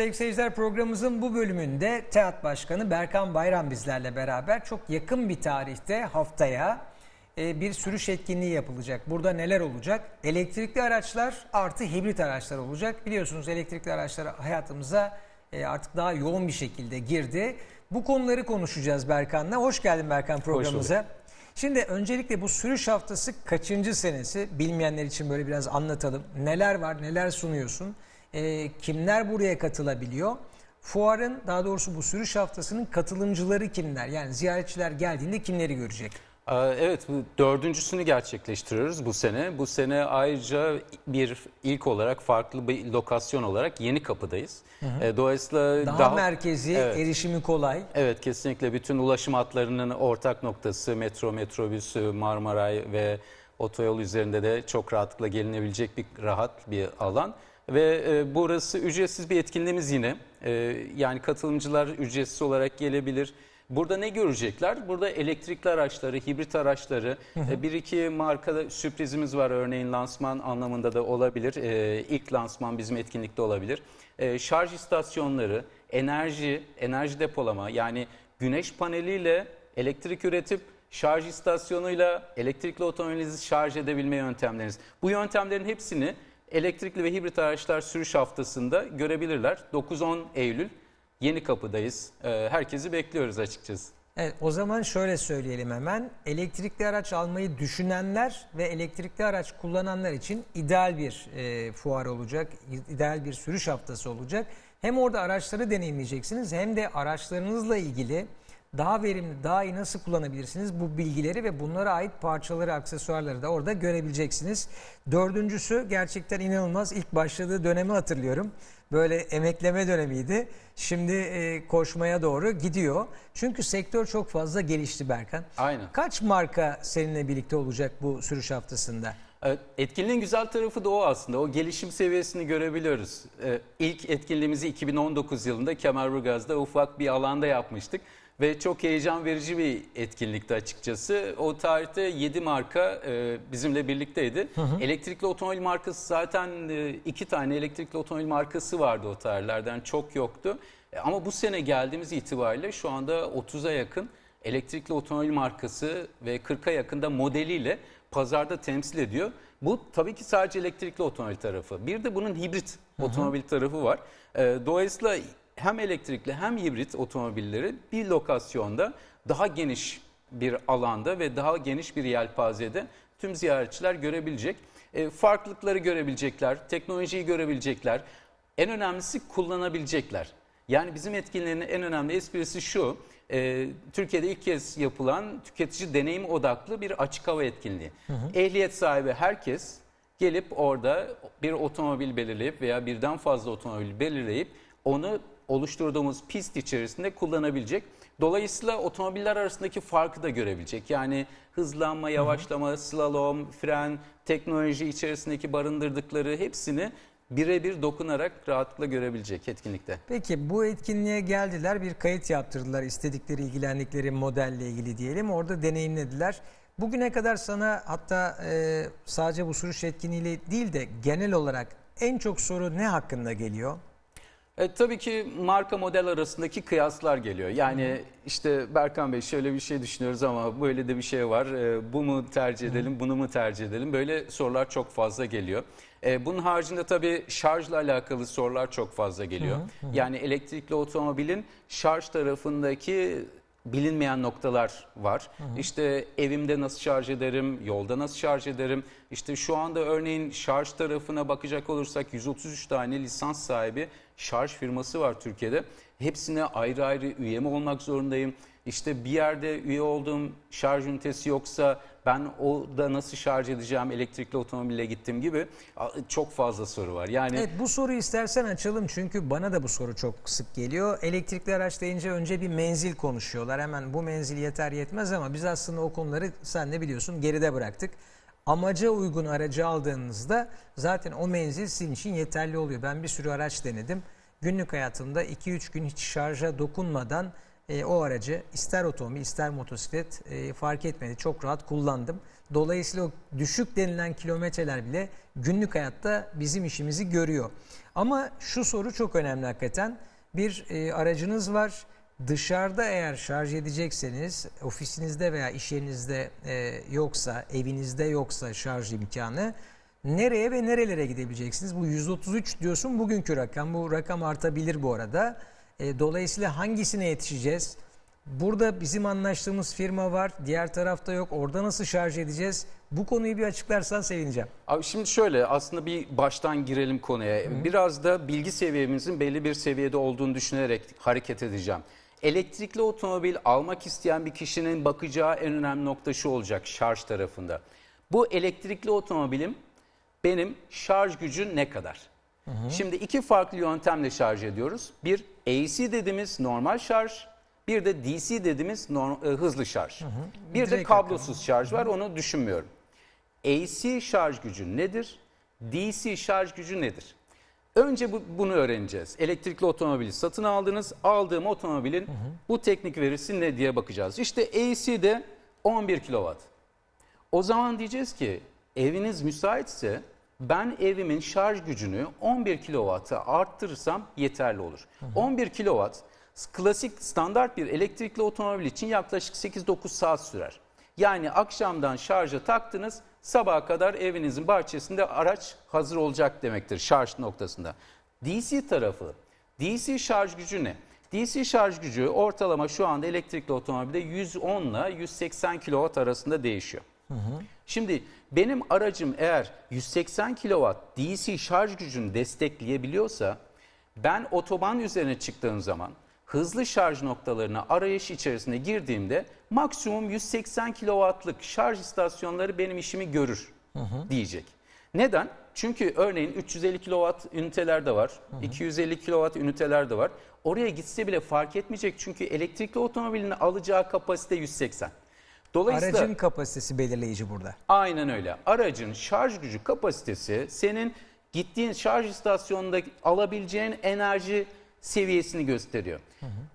sevgili seyirciler programımızın bu bölümünde TEAT Başkanı Berkan Bayram bizlerle beraber çok yakın bir tarihte haftaya e, bir sürüş etkinliği yapılacak. Burada neler olacak? Elektrikli araçlar artı hibrit araçlar olacak. Biliyorsunuz elektrikli araçlar hayatımıza e, artık daha yoğun bir şekilde girdi. Bu konuları konuşacağız Berkan'la. Hoş geldin Berkan programımıza. Şimdi öncelikle bu sürüş haftası kaçıncı senesi? Bilmeyenler için böyle biraz anlatalım. Neler var, neler sunuyorsun? Ee, kimler buraya katılabiliyor? Fuarın, daha doğrusu bu sürüş haftasının katılımcıları kimler? Yani ziyaretçiler geldiğinde kimleri görecek? Ee, Evet, bu dördüncüsünü gerçekleştiriyoruz bu sene. Bu sene ayrıca bir ilk olarak farklı bir lokasyon olarak Yeni Kapı'dayız. Ee, Dolayısıyla Daha, merkezi, Evet. erişimi kolay. Evet kesinlikle bütün ulaşım hatlarının ortak noktası metro, metrobüs, Marmaray ve otoyol üzerinde de çok rahatlıkla gelinebilecek bir rahat bir alan. Ve e, burası ücretsiz bir etkinliğimiz yine. E, yani katılımcılar ücretsiz olarak gelebilir. Burada ne görecekler? Burada elektrikli araçları, hibrit araçları, e, bir iki markada sürprizimiz var. Örneğin lansman anlamında da olabilir. E, ilk lansman bizim etkinlikte olabilir. E, şarj istasyonları, enerji, enerji depolama yani güneş paneliyle elektrik üretip şarj istasyonuyla elektrikli otomobilinizi şarj edebilme yöntemleriniz. Bu yöntemlerin hepsini elektrikli ve hibrit araçlar sürüş haftasında görebilirler. 9-10 Eylül Yeni Kapı'dayız. Ee, Herkesi bekliyoruz açıkçası. Evet, o zaman şöyle söyleyelim hemen. Elektrikli araç almayı düşünenler ve elektrikli araç kullananlar için ideal bir e, fuar olacak. ideal bir sürüş haftası olacak. Hem orada araçları deneyimleyeceksiniz hem de araçlarınızla ilgili daha verimli, daha iyi nasıl kullanabilirsiniz bu bilgileri ve bunlara ait parçaları, aksesuarları da orada görebileceksiniz. Dördüncüsü gerçekten inanılmaz. İlk başladığı dönemi hatırlıyorum. Böyle emekleme dönemiydi. Şimdi e, koşmaya doğru gidiyor. Çünkü sektör çok fazla gelişti Berkan. Aynen. Kaç marka seninle birlikte olacak bu sürüş haftasında? Evet, Etkinliğin güzel tarafı da o aslında. O gelişim seviyesini görebiliyoruz. Ee, İlk etkinliğimizi 2019 yılında Kemerburgaz'da ufak bir alanda yapmıştık. Ve çok heyecan verici bir etkinlikti açıkçası. O tarihte 7 marka e, bizimle birlikteydi. Elektrikli otomobil markası zaten e, iki tane elektrikli otomobil markası vardı o tarihlerden çok yoktu. E, Ama bu sene geldiğimiz itibariyle şu anda 30'a yakın elektrikli otomobil markası ve 40'a yakında modeliyle pazarda temsil ediyor. Bu tabii ki sadece elektrikli otomobil tarafı. Bir de bunun hibrit otomobil tarafı var. Ee, Dolayısıyla hem elektrikli hem hibrit otomobilleri bir lokasyonda daha geniş bir alanda ve daha geniş bir yelpazede tüm ziyaretçiler görebilecek. Ee, Farklılıkları görebilecekler, teknolojiyi görebilecekler. En önemlisi kullanabilecekler. Yani bizim etkinliğin en önemli esprisi şu. e, Türkiye'de ilk kez yapılan tüketici deneyim odaklı bir açık hava etkinliği. Ehliyet sahibi herkes gelip orada bir otomobil belirleyip veya birden fazla otomobil belirleyip onu oluşturduğumuz pist içerisinde kullanabilecek. Dolayısıyla otomobiller arasındaki farkı da görebilecek. Yani hızlanma, yavaşlama, slalom, fren, teknoloji içerisindeki barındırdıkları hepsini birebir dokunarak rahatlıkla görebilecek etkinlikte. Peki bu etkinliğe geldiler bir kayıt yaptırdılar istedikleri ilgilendikleri modelle ilgili diyelim orada deneyimlediler. Bugüne kadar sana hatta e, sadece bu sürüş etkinliğiyle değil de genel olarak en çok soru ne hakkında geliyor? E, tabii ki marka model arasındaki kıyaslar geliyor. Yani işte Berkan Bey şöyle bir şey düşünüyoruz ama böyle de bir şey var. E, bu mu tercih edelim, bunu mu tercih edelim? Böyle sorular çok fazla geliyor. E, bunun haricinde tabii şarjla alakalı sorular çok fazla geliyor. Yani elektrikli otomobilin şarj tarafındaki bilinmeyen noktalar var. İşte evimde nasıl şarj ederim, yolda nasıl şarj ederim? İşte şu anda örneğin şarj tarafına bakacak olursak 133 tane lisans sahibi şarj firması var Türkiye'de. Hepsine ayrı ayrı üye mi olmak zorundayım? İşte bir yerde üye olduğum şarj ünitesi yoksa ben o da nasıl şarj edeceğim elektrikli otomobille gittiğim gibi çok fazla soru var. Yani Evet bu soruyu istersen açalım çünkü bana da bu soru çok sık geliyor. Elektrikli araç deyince önce bir menzil konuşuyorlar. Hemen bu menzil yeter yetmez ama biz aslında o konuları sen de biliyorsun geride bıraktık. Amaca uygun aracı aldığınızda zaten o menzil sizin için yeterli oluyor. Ben bir sürü araç denedim. Günlük hayatımda 2-3 gün hiç şarja dokunmadan e, o aracı ister otomobil ister motosiklet e, fark etmedi. Çok rahat kullandım. Dolayısıyla o düşük denilen kilometreler bile günlük hayatta bizim işimizi görüyor. Ama şu soru çok önemli hakikaten. Bir e, aracınız var. Dışarıda eğer şarj edecekseniz ofisinizde veya iş yerinizde e, yoksa, evinizde yoksa şarj imkanı nereye ve nerelere gidebileceksiniz? Bu 133 diyorsun bugünkü rakam. Bu rakam artabilir bu arada. E, dolayısıyla hangisine yetişeceğiz? Burada bizim anlaştığımız firma var, diğer tarafta yok. Orada nasıl şarj edeceğiz? Bu konuyu bir açıklarsan sevineceğim. Abi şimdi şöyle aslında bir baştan girelim konuya. Biraz da bilgi seviyemizin belli bir seviyede olduğunu düşünerek hareket edeceğim. Elektrikli otomobil almak isteyen bir kişinin bakacağı en önemli nokta şu olacak şarj tarafında. Bu elektrikli otomobilim benim şarj gücü ne kadar? Şimdi iki farklı yöntemle şarj ediyoruz. Bir AC dediğimiz normal şarj, bir de DC dediğimiz norm- e, hızlı şarj. Bir de Direkt kablosuz şarj var onu düşünmüyorum. AC şarj gücü nedir? DC şarj gücü nedir? Önce bu, bunu öğreneceğiz. Elektrikli otomobili satın aldınız. Aldığım otomobilin bu teknik verisi ne diye bakacağız. İşte AC'de 11 kW. O zaman diyeceğiz ki eviniz müsaitse ben evimin şarj gücünü 11 kW'a arttırırsam yeterli olur. 11 kW klasik standart bir elektrikli otomobil için yaklaşık 8-9 saat sürer. Yani akşamdan şarja taktınız sabaha kadar evinizin bahçesinde araç hazır olacak demektir şarj noktasında. DC tarafı DC şarj gücü ne? DC şarj gücü ortalama şu anda elektrikli otomobilde 110 ile 180 kW arasında değişiyor. Şimdi benim aracım eğer 180 kW DC şarj gücünü destekleyebiliyorsa ben otoban üzerine çıktığım zaman hızlı şarj noktalarına arayış içerisine girdiğimde maksimum 180 kW'lık şarj istasyonları benim işimi görür diyecek. Neden? Çünkü örneğin 350 kW üniteler de var, 250 kW üniteler de var. Oraya gitse bile fark etmeyecek çünkü elektrikli otomobilin alacağı kapasite 180. Dolayısıyla Aracın kapasitesi belirleyici burada. Aynen öyle. Aracın şarj gücü kapasitesi senin gittiğin şarj istasyonunda alabileceğin enerji seviyesini gösteriyor.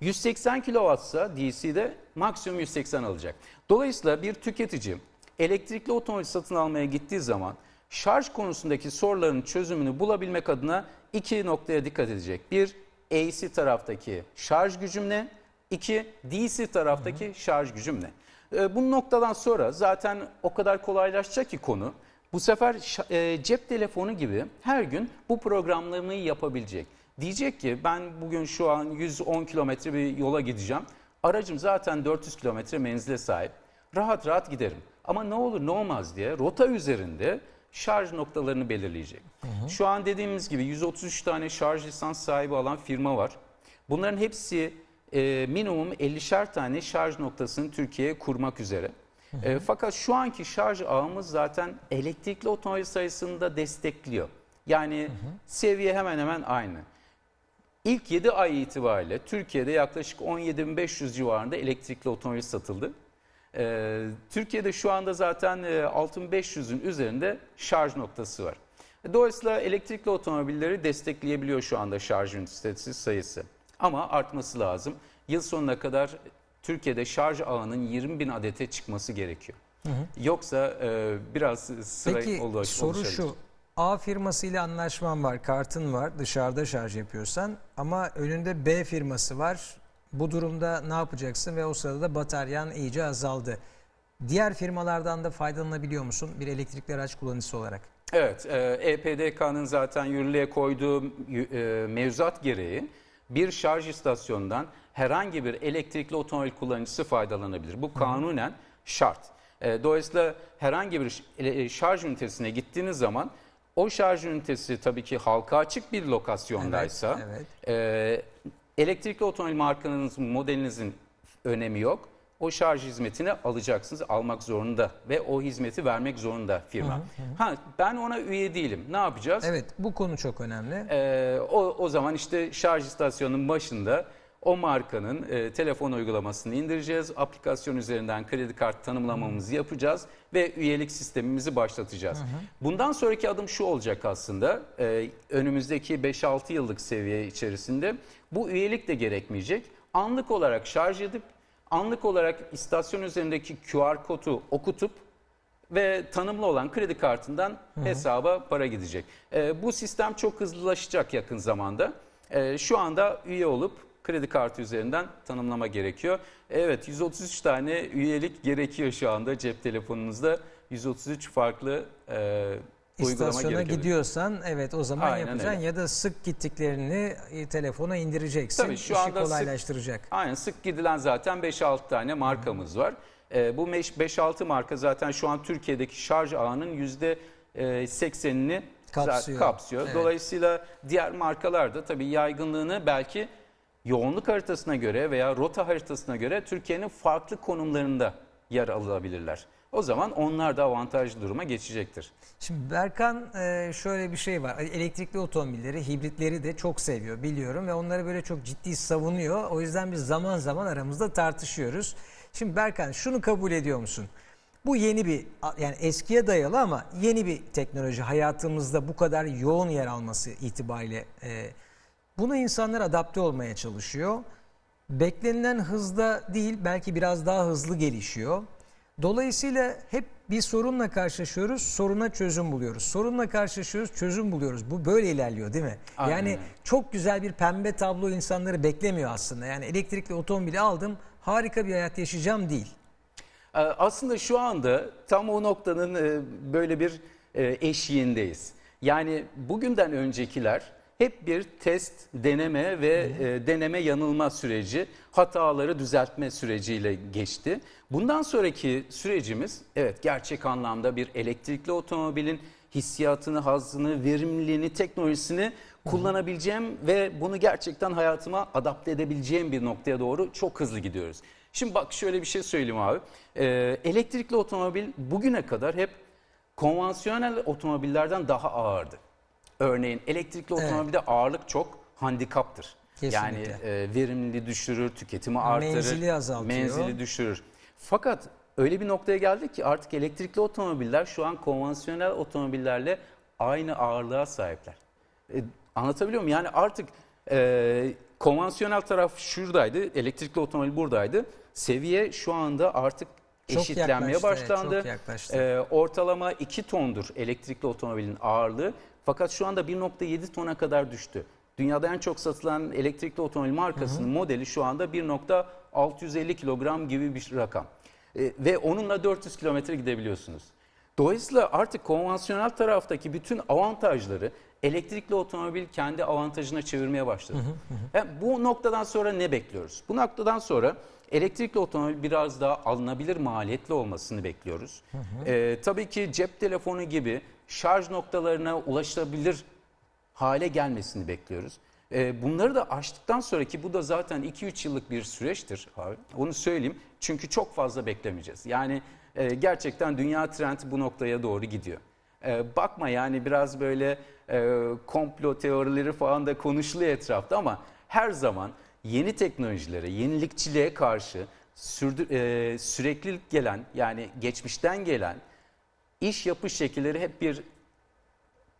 180 kW ise DC'de maksimum 180 alacak. Dolayısıyla bir tüketici elektrikli otomobil satın almaya gittiği zaman şarj konusundaki soruların çözümünü bulabilmek adına iki noktaya dikkat edecek. Bir, AC taraftaki şarj gücüm ne? İki, DC taraftaki şarj gücüm ne? E, Bu noktadan sonra zaten o kadar kolaylaşacak ki konu. Bu sefer e, cep telefonu gibi her gün bu programlamayı yapabilecek. Diyecek ki ben bugün şu an 110 kilometre bir yola gideceğim. Aracım zaten 400 kilometre menzile sahip. Rahat rahat giderim. Ama ne olur ne olmaz diye rota üzerinde şarj noktalarını belirleyecek. Şu an dediğimiz gibi 133 tane şarj lisans sahibi alan firma var. Bunların hepsi e, minimum 50'şer tane şarj noktasını Türkiye'ye kurmak üzere. E, fakat şu anki şarj ağımız zaten elektrikli otomobil sayısını da destekliyor. Yani seviye hemen hemen aynı. İlk 7 ay itibariyle Türkiye'de yaklaşık 17.500 civarında elektrikli otomobil satıldı. Ee, Türkiye'de şu anda zaten e, 6500'ün üzerinde şarj noktası var. Dolayısıyla elektrikli otomobilleri destekleyebiliyor şu anda şarj ünitesi sayısı. Ama artması lazım. Yıl sonuna kadar Türkiye'de şarj ağının 20 bin adete çıkması gerekiyor. Yoksa e, biraz sıra Peki ulaş- soru oluşabilir. şu. A firmasıyla anlaşman var, kartın var, dışarıda şarj yapıyorsan ama önünde B firması var. Bu durumda ne yapacaksın ve o sırada da bataryan iyice azaldı. Diğer firmalardan da faydalanabiliyor musun bir elektrikli araç kullanıcısı olarak? Evet, e, EPDK'nın zaten yürürlüğe koyduğu e, mevzuat gereği bir şarj istasyonundan herhangi bir elektrikli otomobil kullanıcısı faydalanabilir. Bu kanunen şart. E, Dolayısıyla herhangi bir ele- şarj ünitesine gittiğiniz zaman o şarj ünitesi tabii ki halka açık bir lokasyondaysa Evet, e, elektrikli otomobil markanızın, modelinizin önemi yok. O şarj hizmetini alacaksınız, almak zorunda ve o hizmeti vermek zorunda firma. Ha ben ona üye değilim. Ne yapacağız? Evet bu konu çok önemli. Ee, o, o zaman işte şarj istasyonunun başında o markanın e, telefon uygulamasını indireceğiz. Aplikasyon üzerinden kredi kart tanımlamamızı yapacağız ve üyelik sistemimizi başlatacağız. Bundan sonraki adım şu olacak aslında. e, önümüzdeki 5-6 yıllık seviye içerisinde bu üyelik de gerekmeyecek. anlık olarak şarj edip anlık olarak istasyon üzerindeki QR kodu okutup ve tanımlı olan kredi kartından hesaba para gidecek. Ee, bu sistem çok hızlılaşacak yakın zamanda. Ee, şu anda üye olup kredi kartı üzerinden tanımlama gerekiyor. Evet 133 tane üyelik gerekiyor şu anda cep telefonunuzda. 133 farklı e, İstasyona gidiyorsan evet o zaman Aynen yapacaksın öyle. ya da sık gittiklerini e, telefona indireceksin. Tabii, şu İşi anda sık- kolaylaştıracak. Aynen sık gidilen zaten 5-6 tane markamız var. Ee, bu 5-6 marka zaten şu an Türkiye'deki şarj ağının %80'ini Kapsıyor. kapsıyor. Evet. Dolayısıyla diğer markalar da tabii yaygınlığını belki yoğunluk haritasına göre veya rota haritasına göre Türkiye'nin farklı konumlarında yer alabilirler. O zaman onlar da avantajlı duruma geçecektir. Şimdi Berkan e, şöyle bir şey var. Elektrikli otomobilleri, hibritleri de çok seviyor biliyorum ve onları böyle çok ciddi savunuyor. O yüzden biz zaman zaman aramızda tartışıyoruz. Şimdi Berkan şunu kabul ediyor musun? Bu yeni bir yani eskiye dayalı ama yeni bir teknoloji hayatımızda bu kadar yoğun yer alması itibariyle e, buna insanlar adapte olmaya çalışıyor. Beklenilen hızda değil belki biraz daha hızlı gelişiyor. Dolayısıyla hep bir sorunla karşılaşıyoruz, soruna çözüm buluyoruz. Sorunla karşılaşıyoruz, çözüm buluyoruz. Bu böyle ilerliyor değil mi? Aynen yani çok güzel bir pembe tablo insanları beklemiyor aslında. Yani elektrikli otomobili aldım, harika bir hayat yaşayacağım değil. Ee, Aslında şu anda tam o noktanın e, böyle bir e, eşiğindeyiz. Yani bugünden öncekiler hep bir test, deneme ve e, deneme yanılma süreci, hataları düzeltme süreciyle geçti. Bundan sonraki sürecimiz evet gerçek anlamda bir elektrikli otomobilin hissiyatını, hazzını, verimliliğini, teknolojisini kullanabileceğim ve bunu gerçekten hayatıma adapte edebileceğim bir noktaya doğru çok hızlı gidiyoruz. Şimdi bak şöyle bir şey söyleyeyim abi. Ee, elektrikli otomobil bugüne kadar hep konvansiyonel otomobillerden daha ağırdı. Örneğin elektrikli otomobilde ağırlık çok handikaptır. Yani Kesinlikle. e, verimliliği düşürür, tüketimi artırır, Menzili azaltıyor. menzili düşürür. Fakat öyle bir noktaya geldik ki artık elektrikli otomobiller şu an konvansiyonel otomobillerle aynı ağırlığa sahipler. E, anlatabiliyor muyum? Yani artık e, konvansiyonel taraf şuradaydı, elektrikli otomobil buradaydı. Seviye şu anda artık Çok eşitlenmeye yaklaştı, evet, başlandı. çok yaklaştı. E, ortalama 2 tondur elektrikli otomobilin ağırlığı. Fakat şu anda 1.7 tona kadar düştü. Dünyada en çok satılan elektrikli otomobil markasının modeli şu anda 1.650 kilogram gibi bir rakam. E, ve onunla 400 kilometre gidebiliyorsunuz. Dolayısıyla artık konvansiyonel taraftaki bütün avantajları elektrikli otomobil kendi avantajına çevirmeye başladı. Yani bu noktadan sonra ne bekliyoruz? Bu noktadan sonra elektrikli otomobil biraz daha alınabilir maliyetli olmasını bekliyoruz. Ee, tabii ki cep telefonu gibi şarj noktalarına ulaşılabilir hale gelmesini bekliyoruz. Ee, bunları da aştıktan sonraki bu da zaten 2-3 yıllık bir süreçtir abi. Onu söyleyeyim çünkü çok fazla beklemeyeceğiz. Yani e, gerçekten dünya trendi bu noktaya doğru gidiyor. Ee, bakma yani biraz böyle e, komplo teorileri falan da konuşuluyor etrafta ama her zaman yeni teknolojilere, yenilikçiliğe karşı sürdü, e, sürekli gelen yani geçmişten gelen iş yapış şekilleri hep bir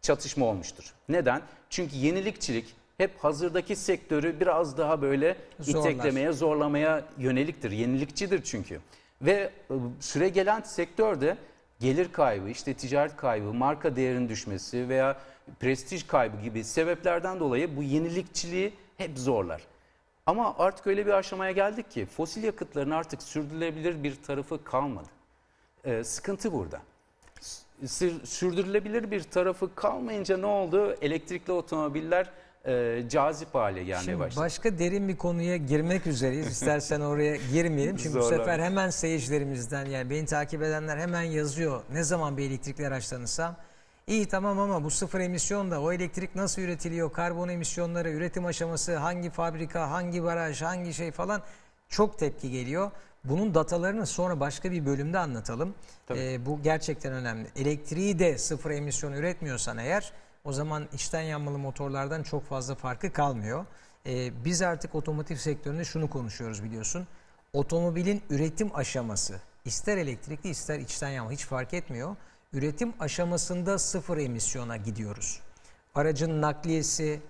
çatışma olmuştur. Neden? Çünkü yenilikçilik hep hazırdaki sektörü biraz daha böyle Zorlar. iteklemeye, zorlamaya yöneliktir. Yenilikçidir çünkü. Ve e, süre gelen sektörde gelir kaybı, işte ticaret kaybı, marka değerinin düşmesi veya prestij kaybı gibi sebeplerden dolayı bu yenilikçiliği hep zorlar. Ama artık öyle bir aşamaya geldik ki fosil yakıtların artık sürdürülebilir bir tarafı kalmadı. Ee, sıkıntı burada. Sür- sürdürülebilir bir tarafı kalmayınca ne oldu? Elektrikli otomobiller e, cazip hale gelmeye Şimdi başladı. başka derin bir konuya girmek üzereyiz. İstersen oraya girmeyelim. Çünkü bu Zorla. sefer hemen seyircilerimizden yani beni takip edenler hemen yazıyor. Ne zaman bir elektrikli araç tanısam. İyi tamam ama bu sıfır emisyon da o elektrik nasıl üretiliyor? Karbon emisyonları, üretim aşaması, hangi fabrika, hangi baraj, hangi şey falan çok tepki geliyor. Bunun datalarını sonra başka bir bölümde anlatalım. Ee, bu gerçekten önemli. Elektriği de sıfır emisyon üretmiyorsan eğer o zaman içten yanmalı motorlardan çok fazla farkı kalmıyor. Ee, biz artık otomotiv sektöründe şunu konuşuyoruz biliyorsun. Otomobilin üretim aşaması ister elektrikli ister içten yanmalı hiç fark etmiyor. Üretim aşamasında sıfır emisyona gidiyoruz. Aracın nakliyesi,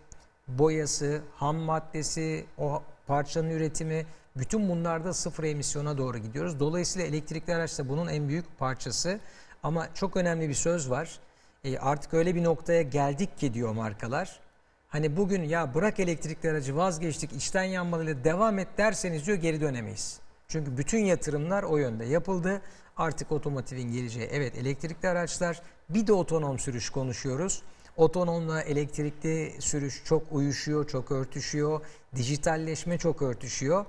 boyası, ham maddesi, o parçanın üretimi bütün bunlarda sıfır emisyona doğru gidiyoruz. Dolayısıyla elektrikli araç da bunun en büyük parçası. Ama çok önemli bir söz var. E, artık öyle bir noktaya geldik ki diyor markalar. Hani bugün ya bırak elektrikli aracı vazgeçtik içten yanmalıyla devam et derseniz diyor geri dönemeyiz. Çünkü bütün yatırımlar o yönde yapıldı. Artık otomotivin geleceği evet elektrikli araçlar bir de otonom sürüş konuşuyoruz. Otonomla elektrikli sürüş çok uyuşuyor, çok örtüşüyor. Dijitalleşme çok örtüşüyor.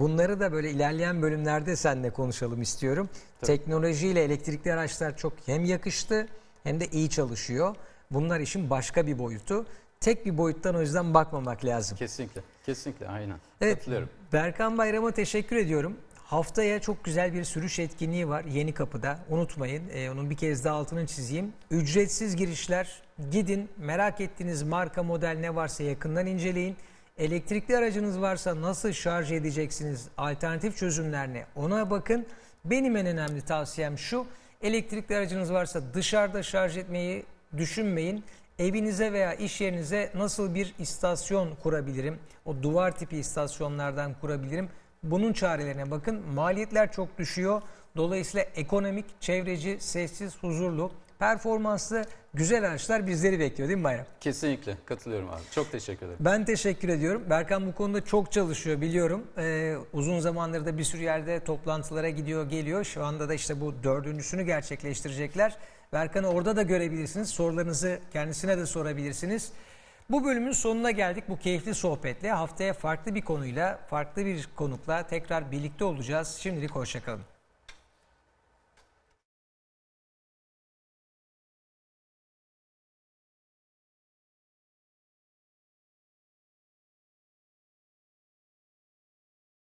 Bunları da böyle ilerleyen bölümlerde seninle konuşalım istiyorum. Teknolojiyle elektrikli araçlar çok hem yakıştı hem de iyi çalışıyor. Bunlar işin başka bir boyutu. Tek bir boyuttan o yüzden bakmamak lazım. Kesinlikle. Kesinlikle aynen. Evet. Berkan Bayram'a teşekkür ediyorum. Haftaya çok güzel bir sürüş etkinliği var Yeni Kapı'da. Unutmayın, e, onun bir kez daha altını çizeyim. Ücretsiz girişler. Gidin, merak ettiğiniz marka model ne varsa yakından inceleyin. Elektrikli aracınız varsa nasıl şarj edeceksiniz, alternatif çözümler ne ona bakın. Benim en önemli tavsiyem şu, elektrikli aracınız varsa dışarıda şarj etmeyi düşünmeyin. Evinize veya iş yerinize nasıl bir istasyon kurabilirim? O duvar tipi istasyonlardan kurabilirim. Bunun çarelerine bakın. Maliyetler çok düşüyor. Dolayısıyla ekonomik, çevreci, sessiz, huzurlu, performanslı güzel araçlar bizleri bekliyor değil mi Bayram? Kesinlikle katılıyorum abi. Çok teşekkür ederim. Ben teşekkür ediyorum. Berkan bu konuda çok çalışıyor biliyorum. Ee, uzun zamandır da bir sürü yerde toplantılara gidiyor geliyor. Şu anda da işte bu dördüncüsünü gerçekleştirecekler. Berkan'ı orada da görebilirsiniz. Sorularınızı kendisine de sorabilirsiniz. Bu bölümün sonuna geldik bu keyifli sohbetle. Haftaya farklı bir konuyla, farklı bir konukla tekrar birlikte olacağız. Şimdilik hoşçakalın.